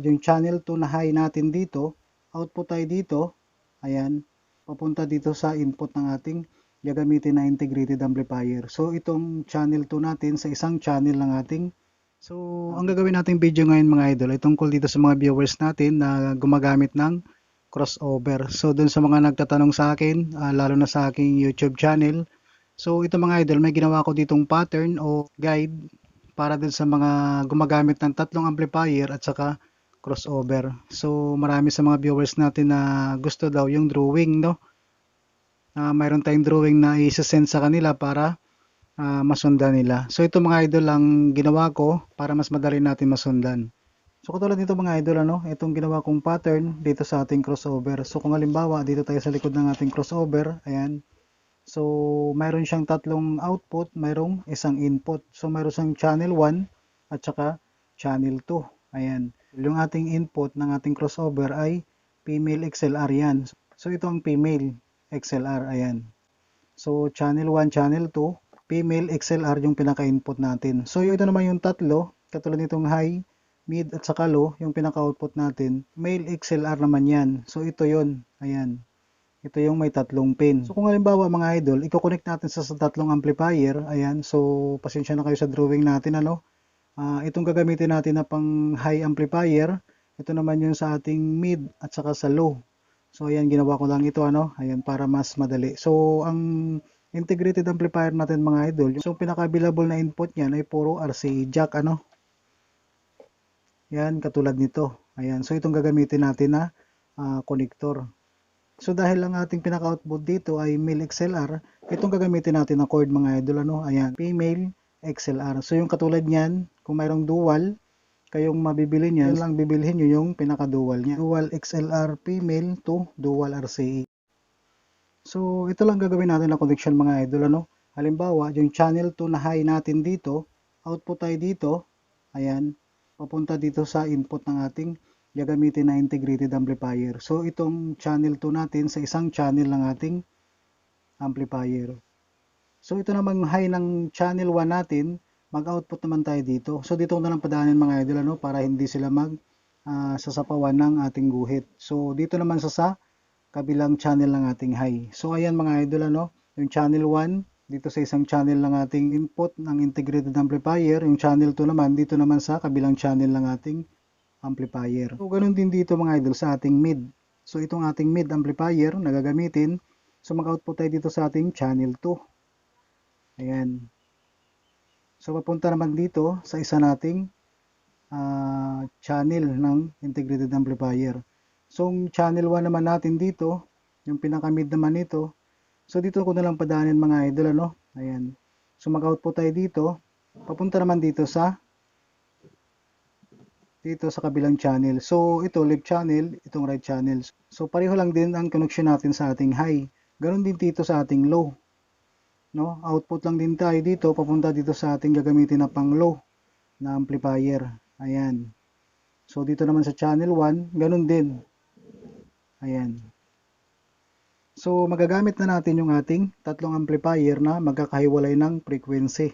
yung channel 2 na high natin dito, output tayo dito, ayan, papunta dito sa input ng ating gagamitin na integrated amplifier. So, itong channel 2 natin sa isang channel ng ating So, ang gagawin nating video ngayon mga idol ay tungkol dito sa mga viewers natin na gumagamit ng crossover. So, dun sa mga nagtatanong sa akin, ah, lalo na sa aking YouTube channel. So, ito mga idol, may ginawa ko ditong pattern o guide para dun sa mga gumagamit ng tatlong amplifier at saka crossover. So, marami sa mga viewers natin na gusto daw yung drawing, no? Ah, mayroon tayong drawing na i-send sa kanila para ah, masundan nila. So ito mga idol ang ginawa ko para mas madali natin masundan. So katulad nito mga idol ano, itong ginawa kong pattern dito sa ating crossover. So kung halimbawa dito tayo sa likod ng ating crossover, ayan. So mayroon siyang tatlong output, mayroong isang input. So mayroon siyang channel 1 at saka channel 2. Ayan. Yung ating input ng ating crossover ay female XLR yan. So ito ang female XLR, ayan. So channel 1, channel 2, female XLR yung pinaka-input natin. So ito naman yung tatlo, katulad nitong high, mid at saka low, yung pinaka-output natin, male XLR naman yan. So ito yon ayan. Ito yung may tatlong pin. So kung halimbawa mga idol, i-connect natin sa, sa tatlong amplifier, ayan. So pasensya na kayo sa drawing natin ano. Ah, itong gagamitin natin na pang high amplifier, ito naman yung sa ating mid at saka sa low. So ayan, ginawa ko lang ito ano, ayan para mas madali. So ang integrated amplifier natin mga idol, yung pinaka-available na input niyan ay puro RCA jack ano. Yan, katulad nito. Ayan, so itong gagamitin natin na ah, connector. So dahil ang ating pinaka-output dito ay male XLR, itong gagamitin natin na cord mga idol ano. Ayan, female XLR. So yung katulad niyan, kung mayroong dual, kayong mabibili niyan, lang bibilhin nyo yung pinaka-dual niya. Dual XLR female to dual RCA. So, ito lang gagawin natin na connection mga idol, ano? Halimbawa, yung channel 2 na high natin dito, output tayo dito, ayan, papunta dito sa input ng ating gagamitin na integrated amplifier. So, itong channel 2 natin sa isang channel ng ating amplifier. So, ito naman high ng channel 1 natin, mag-output naman tayo dito. So, dito na lang padaanin mga idol, ano, para hindi sila mag ah, sasapawan ng ating guhit. So, dito naman sa sa kabilang channel ng ating high. So ayan mga idol ano, yung channel 1 dito sa isang channel ng ating input ng integrated amplifier, yung channel 2 naman dito naman sa kabilang channel ng ating amplifier. So ganun din dito mga idol sa ating mid. So itong ating mid amplifier na gagamitin, so mag-output tayo dito sa ating channel 2. Ayan. So papunta naman dito sa isa nating ah, channel ng integrated amplifier. So, channel 1 naman natin dito, yung pinaka-mid naman nito. So, dito ko na lang padaanin mga idol, ano? Ayan. So, mag-output tayo dito. Papunta naman dito sa dito sa kabilang channel. So, ito left channel, itong right channel. So, pareho lang din ang connection natin sa ating high. Ganon din dito sa ating low. No? Output lang din tayo dito, papunta dito sa ating gagamitin na pang low na amplifier. Ayan. So, dito naman sa channel 1, ganon din. Ayan. So, magagamit na natin yung ating tatlong amplifier na magkakahiwalay ng frequency.